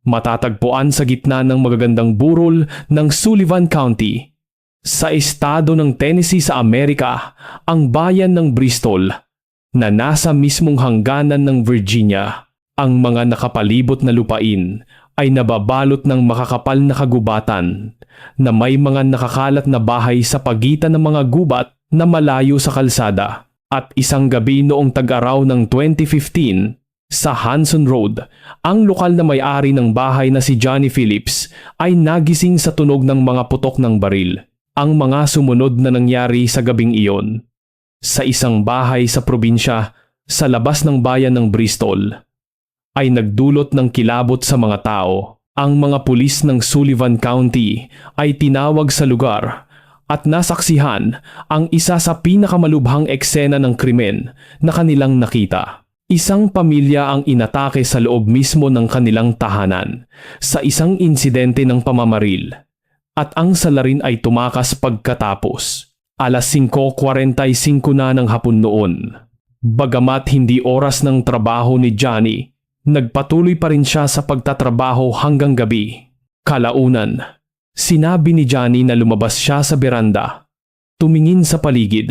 Matatagpuan sa gitna ng magagandang burol ng Sullivan County. Sa estado ng Tennessee sa Amerika, ang bayan ng Bristol na nasa mismong hangganan ng Virginia. Ang mga nakapalibot na lupain ay nababalot ng makakapal na kagubatan na may mga nakakalat na bahay sa pagitan ng mga gubat na malayo sa kalsada. At isang gabi noong tag-araw ng 2015, sa Hanson Road, ang lokal na may-ari ng bahay na si Johnny Phillips ay nagising sa tunog ng mga putok ng baril. Ang mga sumunod na nangyari sa gabing iyon. Sa isang bahay sa probinsya sa labas ng bayan ng Bristol ay nagdulot ng kilabot sa mga tao. Ang mga pulis ng Sullivan County ay tinawag sa lugar at nasaksihan ang isa sa pinakamalubhang eksena ng krimen na kanilang nakita. Isang pamilya ang inatake sa loob mismo ng kanilang tahanan sa isang insidente ng pamamaril at ang salarin ay tumakas pagkatapos. Alas 5.45 na ng hapon noon. Bagamat hindi oras ng trabaho ni Johnny, nagpatuloy pa rin siya sa pagtatrabaho hanggang gabi. Kalaunan, sinabi ni Johnny na lumabas siya sa beranda, tumingin sa paligid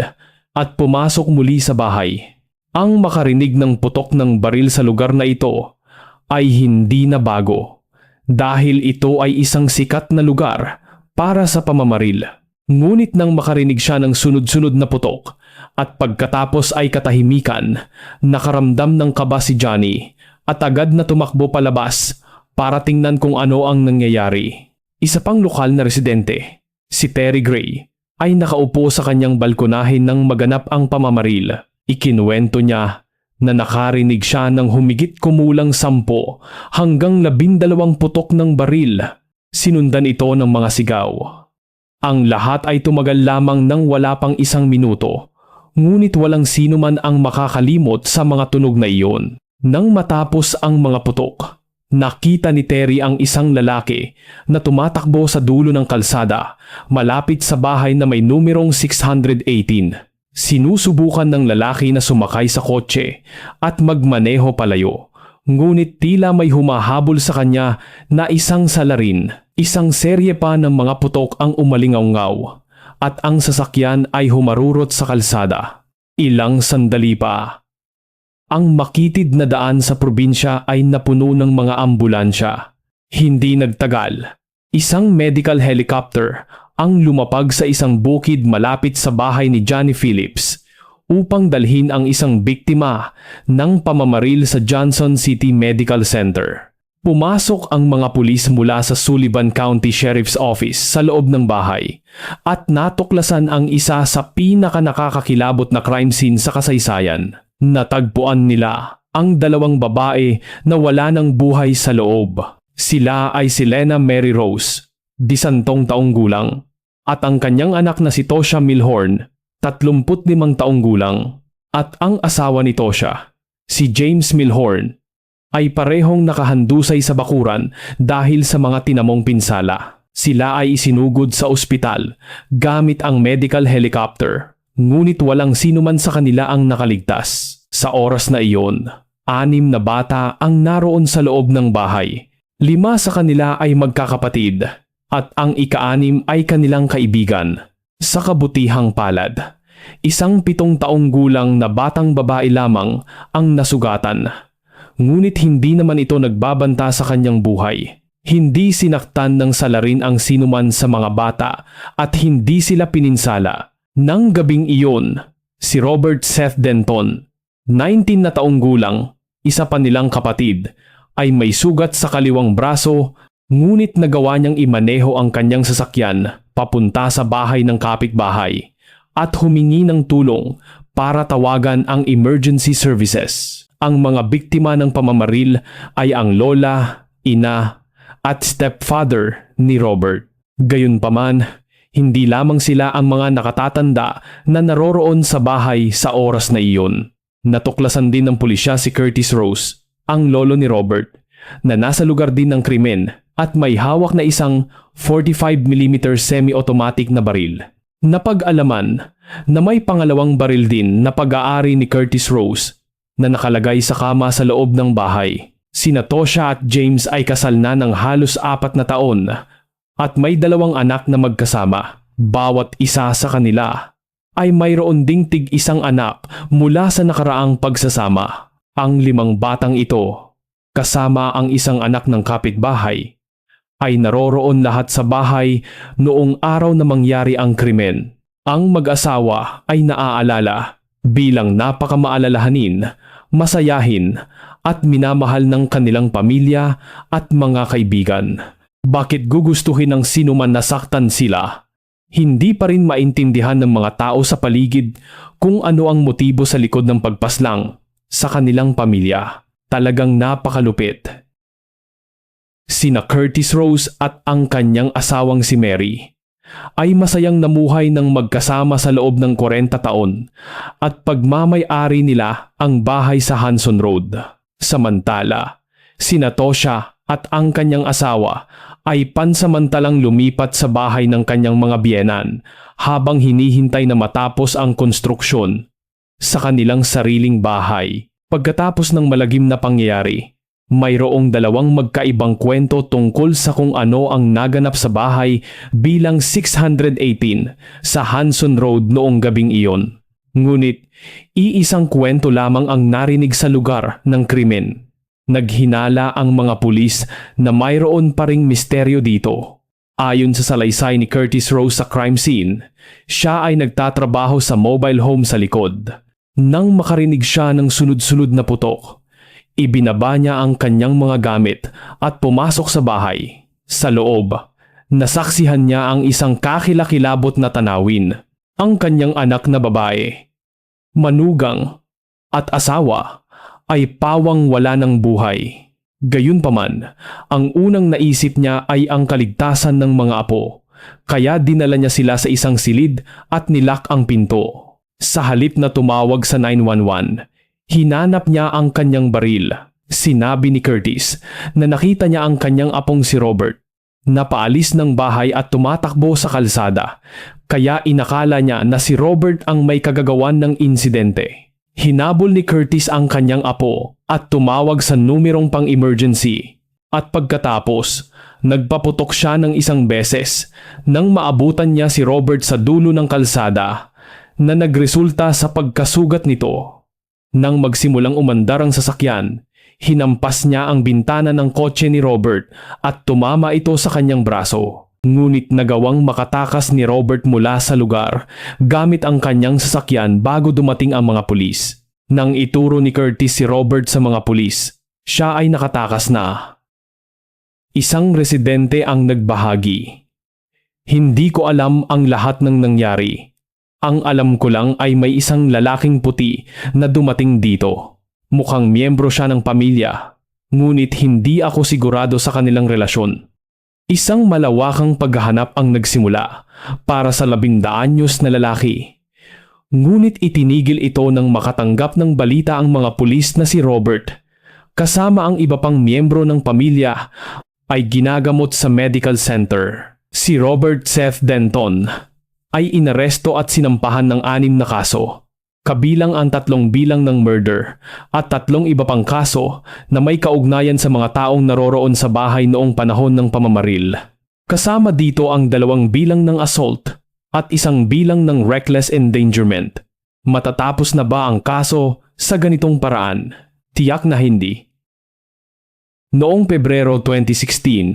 at pumasok muli sa bahay. Ang makarinig ng putok ng baril sa lugar na ito ay hindi na bago dahil ito ay isang sikat na lugar para sa pamamaril. Ngunit nang makarinig siya ng sunod-sunod na putok at pagkatapos ay katahimikan, nakaramdam ng kaba si Johnny at agad na tumakbo palabas para tingnan kung ano ang nangyayari. Isa pang lokal na residente, si Terry Gray, ay nakaupo sa kanyang balkonahin nang maganap ang pamamaril. Ikinuwento niya na nakarinig siya ng humigit kumulang sampo hanggang labindalawang putok ng baril. Sinundan ito ng mga sigaw. Ang lahat ay tumagal lamang ng wala pang isang minuto, ngunit walang sino man ang makakalimot sa mga tunog na iyon. Nang matapos ang mga putok, nakita ni Terry ang isang lalaki na tumatakbo sa dulo ng kalsada malapit sa bahay na may numerong 618. Sinusubukan ng lalaki na sumakay sa kotse at magmaneho palayo. Ngunit tila may humahabol sa kanya na isang salarin. Isang serye pa ng mga putok ang umalingaw at ang sasakyan ay humarurot sa kalsada. Ilang sandali pa. Ang makitid na daan sa probinsya ay napuno ng mga ambulansya. Hindi nagtagal. Isang medical helicopter ang lumapag sa isang bukid malapit sa bahay ni Johnny Phillips upang dalhin ang isang biktima ng pamamaril sa Johnson City Medical Center. Pumasok ang mga pulis mula sa Sullivan County Sheriff's Office sa loob ng bahay at natuklasan ang isa sa pinaka nakakakilabot na crime scene sa kasaysayan. Natagpuan nila ang dalawang babae na wala ng buhay sa loob. Sila ay si Lena Mary Rose, disantong taong gulang, at ang kanyang anak na si Tosha Milhorn, 35 taong gulang, at ang asawa ni Tosha, si James Milhorn, ay parehong nakahandusay sa bakuran dahil sa mga tinamong pinsala. Sila ay isinugod sa ospital gamit ang medical helicopter, ngunit walang sino man sa kanila ang nakaligtas. Sa oras na iyon, anim na bata ang naroon sa loob ng bahay. Lima sa kanila ay magkakapatid at ang ikaanim ay kanilang kaibigan. Sa kabutihang palad, isang pitong taong gulang na batang babae lamang ang nasugatan ngunit hindi naman ito nagbabanta sa kanyang buhay. Hindi sinaktan ng salarin ang sinuman sa mga bata at hindi sila pininsala. Nang gabing iyon, si Robert Seth Denton, 19 na taong gulang, isa pa nilang kapatid, ay may sugat sa kaliwang braso ngunit nagawa niyang imaneho ang kanyang sasakyan papunta sa bahay ng kapitbahay at humingi ng tulong para tawagan ang emergency services. Ang mga biktima ng pamamaril ay ang lola, ina, at stepfather ni Robert. Gayunpaman, hindi lamang sila ang mga nakatatanda na naroroon sa bahay sa oras na iyon. Natuklasan din ng pulisya si Curtis Rose, ang lolo ni Robert, na nasa lugar din ng krimen at may hawak na isang 45mm semi-automatic na baril. Napag-alaman na may pangalawang baril din na pag-aari ni Curtis Rose na nakalagay sa kama sa loob ng bahay. Sina Tosha at James ay kasal na ng halos apat na taon at may dalawang anak na magkasama. Bawat isa sa kanila ay mayroon ding tig isang anak mula sa nakaraang pagsasama. Ang limang batang ito, kasama ang isang anak ng kapitbahay, ay naroroon lahat sa bahay noong araw na mangyari ang krimen. Ang mag-asawa ay naaalala bilang napakamaalalahanin, masayahin at minamahal ng kanilang pamilya at mga kaibigan. Bakit gugustuhin ng sino man nasaktan sila? Hindi pa rin maintindihan ng mga tao sa paligid kung ano ang motibo sa likod ng pagpaslang sa kanilang pamilya. Talagang napakalupit. Sina Curtis Rose at ang kanyang asawang si Mary ay masayang namuhay ng magkasama sa loob ng 40 taon at pagmamay-ari nila ang bahay sa Hanson Road. Samantala, sina Tosha at ang kanyang asawa ay pansamantalang lumipat sa bahay ng kanyang mga biyenan habang hinihintay na matapos ang konstruksyon sa kanilang sariling bahay. Pagkatapos ng malagim na pangyayari, mayroong dalawang magkaibang kwento tungkol sa kung ano ang naganap sa bahay bilang 618 sa Hanson Road noong gabing iyon. Ngunit, iisang kwento lamang ang narinig sa lugar ng krimen. Naghinala ang mga pulis na mayroon pa ring misteryo dito. Ayon sa salaysay ni Curtis Rose sa crime scene, siya ay nagtatrabaho sa mobile home sa likod. Nang makarinig siya ng sunod-sunod na putok, ibinaba niya ang kanyang mga gamit at pumasok sa bahay. Sa loob, nasaksihan niya ang isang kakilakilabot na tanawin, ang kanyang anak na babae. Manugang at asawa ay pawang wala ng buhay. Gayunpaman, ang unang naisip niya ay ang kaligtasan ng mga apo, kaya dinala niya sila sa isang silid at nilak ang pinto. Sa halip na tumawag sa 911, hinanap niya ang kanyang baril. Sinabi ni Curtis na nakita niya ang kanyang apong si Robert. Napaalis ng bahay at tumatakbo sa kalsada, kaya inakala niya na si Robert ang may kagagawan ng insidente. Hinabol ni Curtis ang kanyang apo at tumawag sa numerong pang-emergency. At pagkatapos, nagpaputok siya ng isang beses nang maabutan niya si Robert sa dulo ng kalsada na nagresulta sa pagkasugat nito. Nang magsimulang umandar ang sasakyan, hinampas niya ang bintana ng kotse ni Robert at tumama ito sa kanyang braso. Ngunit nagawang makatakas ni Robert mula sa lugar gamit ang kanyang sasakyan bago dumating ang mga pulis. Nang ituro ni Curtis si Robert sa mga pulis, siya ay nakatakas na. Isang residente ang nagbahagi. Hindi ko alam ang lahat ng nangyari ang alam ko lang ay may isang lalaking puti na dumating dito. Mukhang miyembro siya ng pamilya, ngunit hindi ako sigurado sa kanilang relasyon. Isang malawakang paghahanap ang nagsimula para sa labindaanyos na lalaki. Ngunit itinigil ito nang makatanggap ng balita ang mga pulis na si Robert, kasama ang iba pang miyembro ng pamilya, ay ginagamot sa medical center. Si Robert Seth Denton ay inaresto at sinampahan ng anim na kaso, kabilang ang tatlong bilang ng murder at tatlong iba pang kaso na may kaugnayan sa mga taong naroroon sa bahay noong panahon ng pamamaril. Kasama dito ang dalawang bilang ng assault at isang bilang ng reckless endangerment. Matatapos na ba ang kaso sa ganitong paraan? Tiyak na hindi. Noong Pebrero 2016,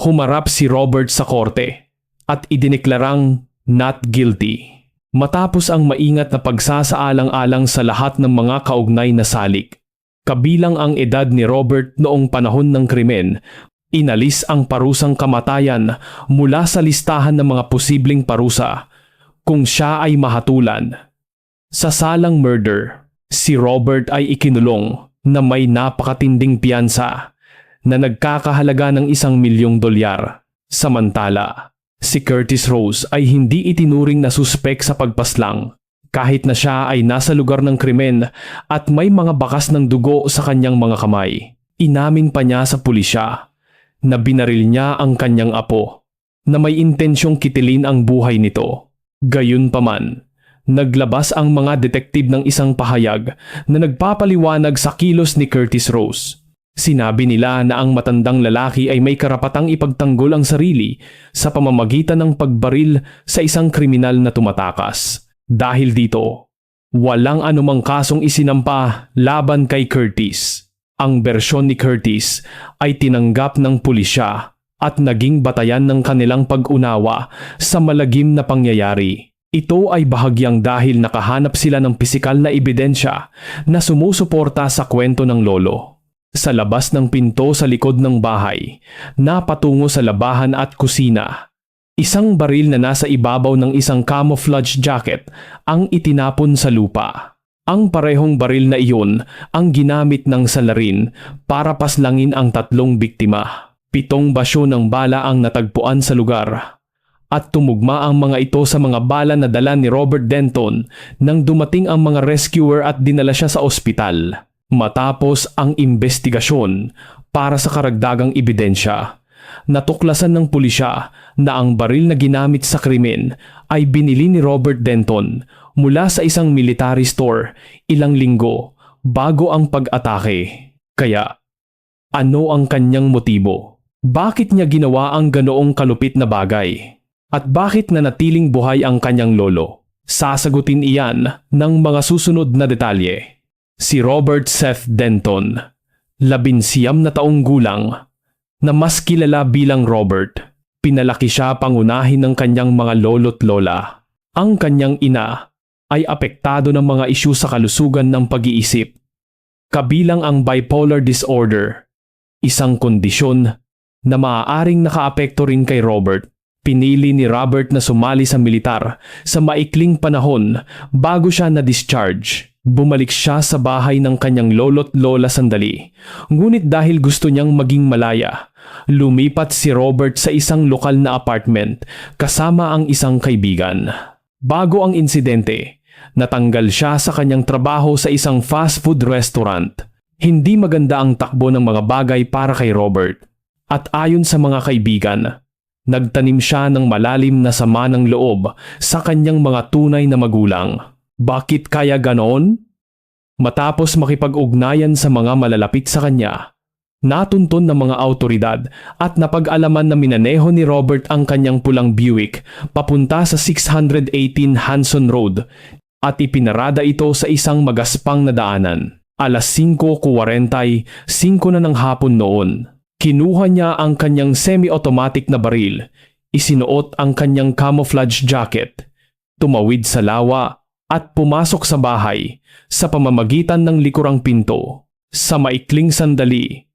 humarap si Robert sa korte at idineklarang not guilty. Matapos ang maingat na pagsasaalang-alang sa lahat ng mga kaugnay na salik, kabilang ang edad ni Robert noong panahon ng krimen, inalis ang parusang kamatayan mula sa listahan ng mga posibleng parusa kung siya ay mahatulan. Sa salang murder, si Robert ay ikinulong na may napakatinding piyansa na nagkakahalaga ng isang milyong dolyar. Samantala, Si Curtis Rose ay hindi itinuring na suspek sa pagpaslang kahit na siya ay nasa lugar ng krimen at may mga bakas ng dugo sa kanyang mga kamay. Inamin pa niya sa pulisya na binaril niya ang kanyang apo na may intensyong kitilin ang buhay nito. Gayunpaman, naglabas ang mga detektib ng isang pahayag na nagpapaliwanag sa kilos ni Curtis Rose. Sinabi nila na ang matandang lalaki ay may karapatang ipagtanggol ang sarili sa pamamagitan ng pagbaril sa isang kriminal na tumatakas. Dahil dito, walang anumang kasong isinampa laban kay Curtis. Ang bersyon ni Curtis ay tinanggap ng pulisya at naging batayan ng kanilang pag-unawa sa malagim na pangyayari. Ito ay bahagyang dahil nakahanap sila ng pisikal na ebidensya na sumusuporta sa kwento ng lolo. Sa labas ng pinto sa likod ng bahay, napatungo sa labahan at kusina. Isang baril na nasa ibabaw ng isang camouflage jacket ang itinapon sa lupa. Ang parehong baril na iyon ang ginamit ng salarin para paslangin ang tatlong biktima. Pitong basyo ng bala ang natagpuan sa lugar at tumugma ang mga ito sa mga bala na dala ni Robert Denton nang dumating ang mga rescuer at dinala siya sa ospital. Matapos ang investigasyon para sa karagdagang ebidensya, natuklasan ng pulisya na ang baril na ginamit sa krimen ay binili ni Robert Denton mula sa isang military store ilang linggo bago ang pag-atake. Kaya, ano ang kanyang motibo? Bakit niya ginawa ang ganoong kalupit na bagay? At bakit nanatiling buhay ang kanyang lolo? Sasagutin iyan ng mga susunod na detalye. Si Robert Seth Denton, labinsiyam na taong gulang, na mas kilala bilang Robert. Pinalaki siya pangunahin ng kanyang mga lolo't lola. Ang kanyang ina ay apektado ng mga isyu sa kalusugan ng pag-iisip. Kabilang ang bipolar disorder, isang kondisyon na maaaring nakaapekto rin kay Robert. Pinili ni Robert na sumali sa militar sa maikling panahon bago siya na-discharge. Bumalik siya sa bahay ng kanyang lolo't lola sandali. Ngunit dahil gusto niyang maging malaya, lumipat si Robert sa isang lokal na apartment kasama ang isang kaibigan. Bago ang insidente, natanggal siya sa kanyang trabaho sa isang fast food restaurant. Hindi maganda ang takbo ng mga bagay para kay Robert. At ayon sa mga kaibigan, nagtanim siya ng malalim na sama ng loob sa kanyang mga tunay na magulang. Bakit kaya ganon? Matapos makipag-ugnayan sa mga malalapit sa kanya, natunton ng mga autoridad at napag-alaman na minaneho ni Robert ang kanyang pulang Buick papunta sa 618 Hanson Road at ipinarada ito sa isang magaspang na daanan. Alas 5.45 na ng hapon noon. Kinuha niya ang kanyang semi-automatic na baril, isinuot ang kanyang camouflage jacket, tumawid sa lawa at pumasok sa bahay sa pamamagitan ng likurang pinto. Sa maikling sandali,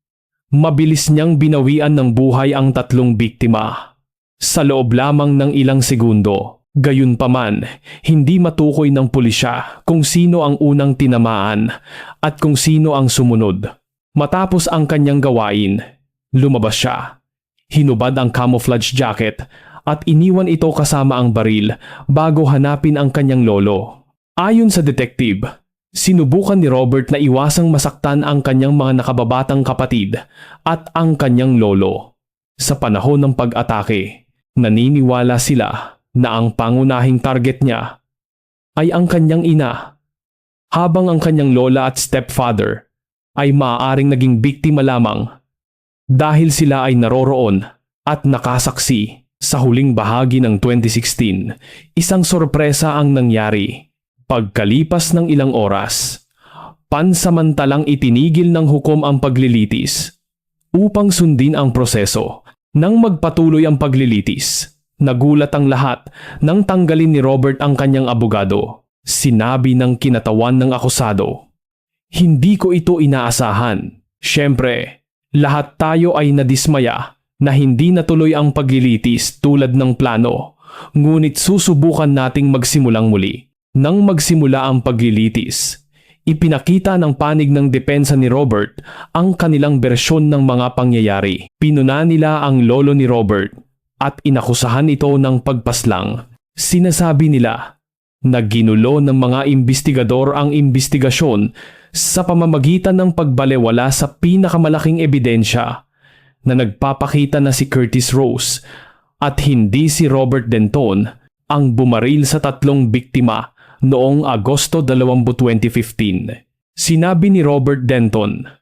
mabilis niyang binawian ng buhay ang tatlong biktima. Sa loob lamang ng ilang segundo, gayunpaman, hindi matukoy ng pulisya kung sino ang unang tinamaan at kung sino ang sumunod. Matapos ang kanyang gawain, lumabas siya. Hinubad ang camouflage jacket at iniwan ito kasama ang baril bago hanapin ang kanyang lolo. Ayon sa detective, sinubukan ni Robert na iwasang masaktan ang kanyang mga nakababatang kapatid at ang kanyang lolo. Sa panahon ng pag-atake, naniniwala sila na ang pangunahing target niya ay ang kanyang ina, habang ang kanyang lola at stepfather ay maaaring naging biktima lamang dahil sila ay naroroon at nakasaksi sa huling bahagi ng 2016. Isang sorpresa ang nangyari. Pagkalipas ng ilang oras, pansamantalang itinigil ng hukom ang paglilitis upang sundin ang proseso. Nang magpatuloy ang paglilitis, nagulat ang lahat nang tanggalin ni Robert ang kanyang abogado. Sinabi ng kinatawan ng akusado, Hindi ko ito inaasahan. Siyempre, lahat tayo ay nadismaya na hindi natuloy ang paglilitis tulad ng plano, ngunit susubukan nating magsimulang muli. Nang magsimula ang paglilitis, ipinakita ng panig ng depensa ni Robert ang kanilang bersyon ng mga pangyayari. Pinuna nila ang lolo ni Robert at inakusahan ito ng pagpaslang. Sinasabi nila na ginulo ng mga investigador ang investigasyon sa pamamagitan ng pagbalewala sa pinakamalaking ebidensya na nagpapakita na si Curtis Rose at hindi si Robert Denton ang bumaril sa tatlong biktima noong Agosto 20, 2015. Sinabi ni Robert Denton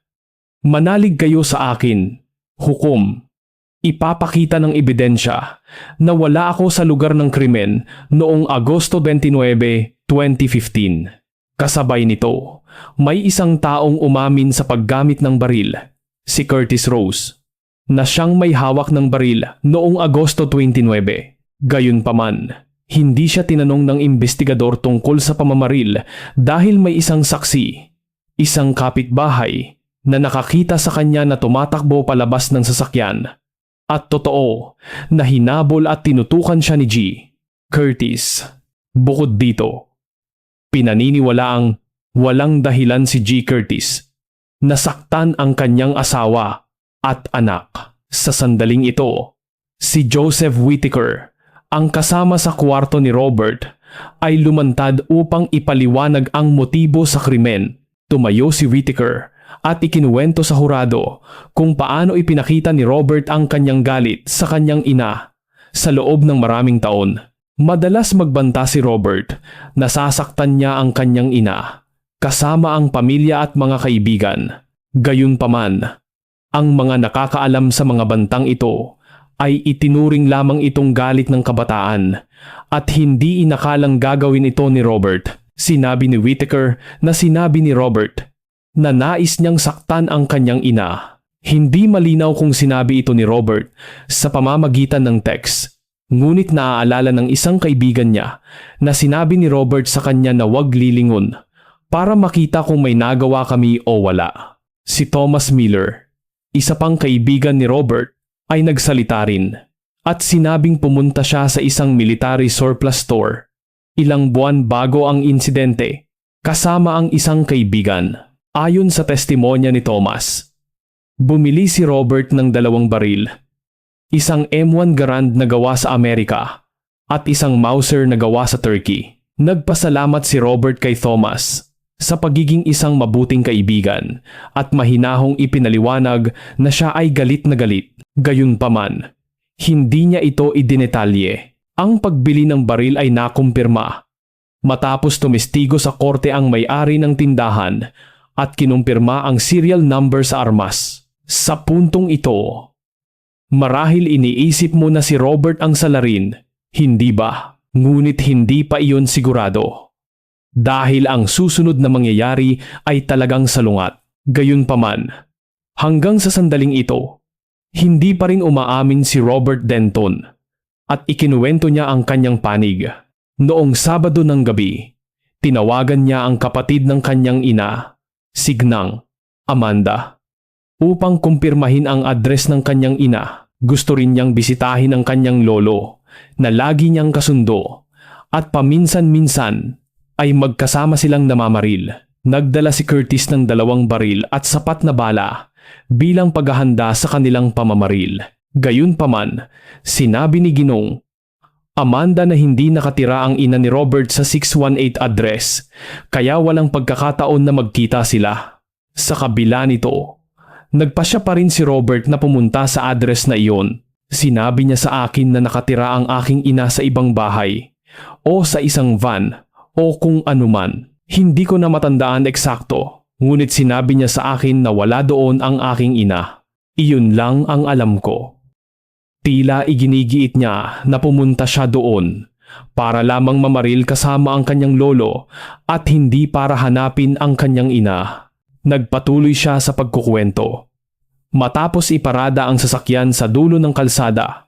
Manalig kayo sa akin. Hukom. Ipapakita ng ebidensya na wala ako sa lugar ng krimen noong Agosto 29, 2015. Kasabay nito, may isang taong umamin sa paggamit ng baril, si Curtis Rose, na siyang may hawak ng baril noong Agosto 29. Gayunpaman, hindi siya tinanong ng investigador tungkol sa pamamaril dahil may isang saksi, isang kapitbahay, na nakakita sa kanya na tumatakbo palabas ng sasakyan. At totoo na hinabol at tinutukan siya ni G. Curtis. Bukod dito, pinaniniwalaang walang dahilan si G. Curtis. Nasaktan ang kanyang asawa at anak. Sa sandaling ito, si Joseph Whitaker, ang kasama sa kwarto ni Robert, ay lumantad upang ipaliwanag ang motibo sa krimen. Tumayo si Whitaker at ikinuwento sa hurado kung paano ipinakita ni Robert ang kanyang galit sa kanyang ina sa loob ng maraming taon. Madalas magbanta si Robert, nasasaktan niya ang kanyang ina, kasama ang pamilya at mga kaibigan. Gayunpaman, ang mga nakakaalam sa mga bantang ito ay itinuring lamang itong galit ng kabataan at hindi inakalang gagawin ito ni Robert. Sinabi ni Whitaker na sinabi ni Robert na nais niyang saktan ang kanyang ina. Hindi malinaw kung sinabi ito ni Robert sa pamamagitan ng text. Ngunit naaalala ng isang kaibigan niya na sinabi ni Robert sa kanya na huwag lilingon para makita kung may nagawa kami o wala. Si Thomas Miller, isa pang kaibigan ni Robert, ay nagsalita rin at sinabing pumunta siya sa isang military surplus store ilang buwan bago ang insidente kasama ang isang kaibigan. Ayon sa testimonya ni Thomas, bumili si Robert ng dalawang baril, isang M1 Garand na gawa sa Amerika at isang Mauser na gawa sa Turkey. Nagpasalamat si Robert kay Thomas sa pagiging isang mabuting kaibigan at mahinahong ipinaliwanag na siya ay galit na galit. Gayunpaman, hindi niya ito idinetalye. Ang pagbili ng baril ay nakumpirma. Matapos tumestigo sa korte ang may-ari ng tindahan at kinumpirma ang serial number sa armas. Sa puntong ito, marahil iniisip mo na si Robert ang salarin, hindi ba? Ngunit hindi pa iyon sigurado. Dahil ang susunod na mangyayari ay talagang salungat. Gayunpaman, hanggang sa sandaling ito, hindi pa rin umaamin si Robert Denton at ikinuwento niya ang kanyang panig. Noong Sabado ng gabi, tinawagan niya ang kapatid ng kanyang ina Signang, Amanda. Upang kumpirmahin ang address ng kanyang ina, gusto rin niyang bisitahin ang kanyang lolo na lagi niyang kasundo at paminsan-minsan ay magkasama silang namamaril. Nagdala si Curtis ng dalawang baril at sapat na bala bilang paghahanda sa kanilang pamamaril. Gayunpaman, sinabi ni Ginong Amanda na hindi nakatira ang ina ni Robert sa 618 address, kaya walang pagkakataon na magkita sila. Sa kabila nito, nagpasya pa rin si Robert na pumunta sa address na iyon. Sinabi niya sa akin na nakatira ang aking ina sa ibang bahay, o sa isang van, o kung anuman. Hindi ko na matandaan eksakto, ngunit sinabi niya sa akin na wala doon ang aking ina. Iyon lang ang alam ko. Tila iginigiit niya na pumunta siya doon para lamang mamaril kasama ang kanyang lolo at hindi para hanapin ang kanyang ina. Nagpatuloy siya sa pagkukwento. Matapos iparada ang sasakyan sa dulo ng kalsada,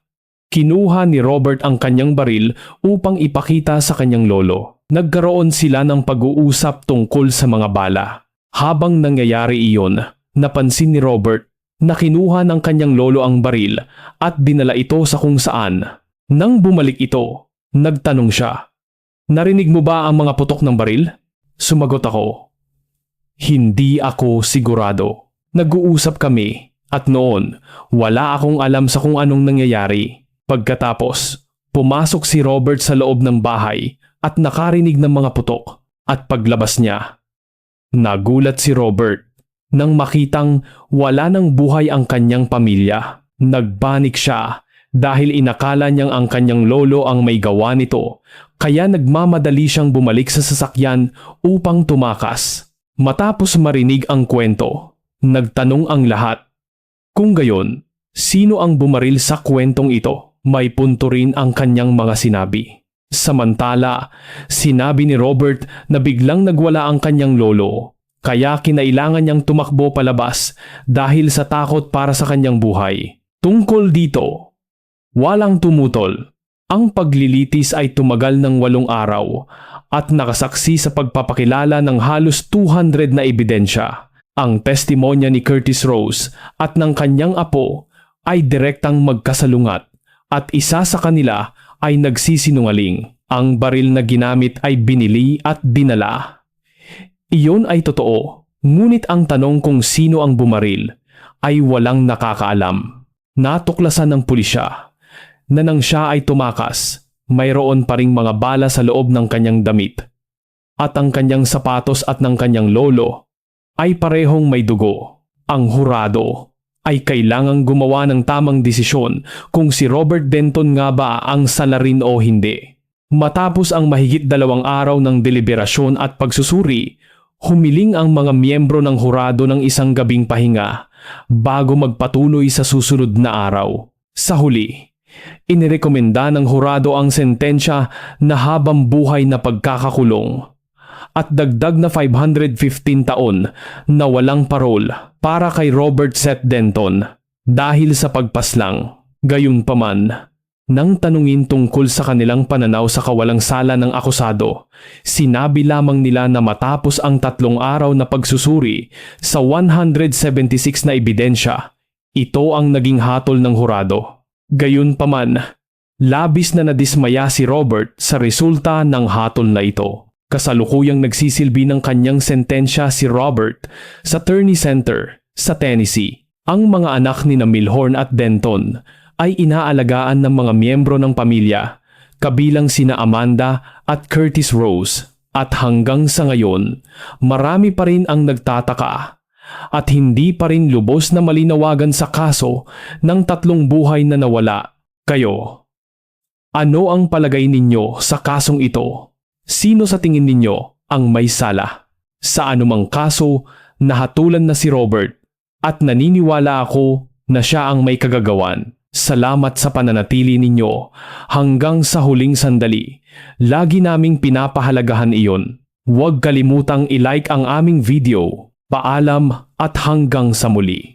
kinuha ni Robert ang kanyang baril upang ipakita sa kanyang lolo. Nagkaroon sila ng pag-uusap tungkol sa mga bala. Habang nangyayari iyon, napansin ni Robert na kinuha ng kanyang lolo ang baril at dinala ito sa kung saan. Nang bumalik ito, nagtanong siya, Narinig mo ba ang mga putok ng baril? Sumagot ako, Hindi ako sigurado. Nag-uusap kami at noon wala akong alam sa kung anong nangyayari. Pagkatapos, pumasok si Robert sa loob ng bahay at nakarinig ng mga putok at paglabas niya. Nagulat si Robert nang makitang wala ng buhay ang kanyang pamilya. Nagbanik siya dahil inakala niyang ang kanyang lolo ang may gawa nito, kaya nagmamadali siyang bumalik sa sasakyan upang tumakas. Matapos marinig ang kwento, Nagtanong ang lahat. Kung gayon, sino ang bumaril sa kwentong ito? May punto rin ang kanyang mga sinabi. Samantala, sinabi ni Robert na biglang nagwala ang kanyang lolo, kaya kinailangan niyang tumakbo palabas dahil sa takot para sa kanyang buhay. Tungkol dito, walang tumutol. Ang paglilitis ay tumagal ng walong araw at nakasaksi sa pagpapakilala ng halos 200 na ebidensya. Ang testimonya ni Curtis Rose at ng kanyang apo ay direktang magkasalungat at isa sa kanila ay nagsisinungaling. Ang baril na ginamit ay binili at dinala. Iyon ay totoo, ngunit ang tanong kung sino ang bumaril ay walang nakakaalam. Natuklasan ng pulisya na nang siya ay tumakas, mayroon pa ring mga bala sa loob ng kanyang damit. At ang kanyang sapatos at ng kanyang lolo ay parehong may dugo. Ang hurado ay kailangang gumawa ng tamang desisyon kung si Robert Denton nga ba ang salarin o hindi. Matapos ang mahigit dalawang araw ng deliberasyon at pagsusuri, humiling ang mga miyembro ng hurado ng isang gabing pahinga bago magpatuloy sa susunod na araw. Sa huli, inirekomenda ng hurado ang sentensya na habang buhay na pagkakakulong at dagdag na 515 taon na walang parol para kay Robert Seth Denton dahil sa pagpaslang. Gayunpaman, nang tanungin tungkol sa kanilang pananaw sa kawalang sala ng akusado, sinabi lamang nila na matapos ang tatlong araw na pagsusuri sa 176 na ebidensya, ito ang naging hatol ng hurado. Gayunpaman, labis na nadismaya si Robert sa resulta ng hatol na ito. Kasalukuyang nagsisilbi ng kanyang sentensya si Robert sa Turney Center sa Tennessee. Ang mga anak ni na Milhorn at Denton ay inaalagaan ng mga miyembro ng pamilya, kabilang sina Amanda at Curtis Rose. At hanggang sa ngayon, marami pa rin ang nagtataka at hindi pa rin lubos na malinawagan sa kaso ng tatlong buhay na nawala. Kayo, ano ang palagay ninyo sa kasong ito? Sino sa tingin ninyo ang may sala? Sa anumang kaso, nahatulan na si Robert at naniniwala ako na siya ang may kagagawan. Salamat sa pananatili ninyo hanggang sa huling sandali. Lagi naming pinapahalagahan iyon. Huwag kalimutang i-like ang aming video. Paalam at hanggang sa muli.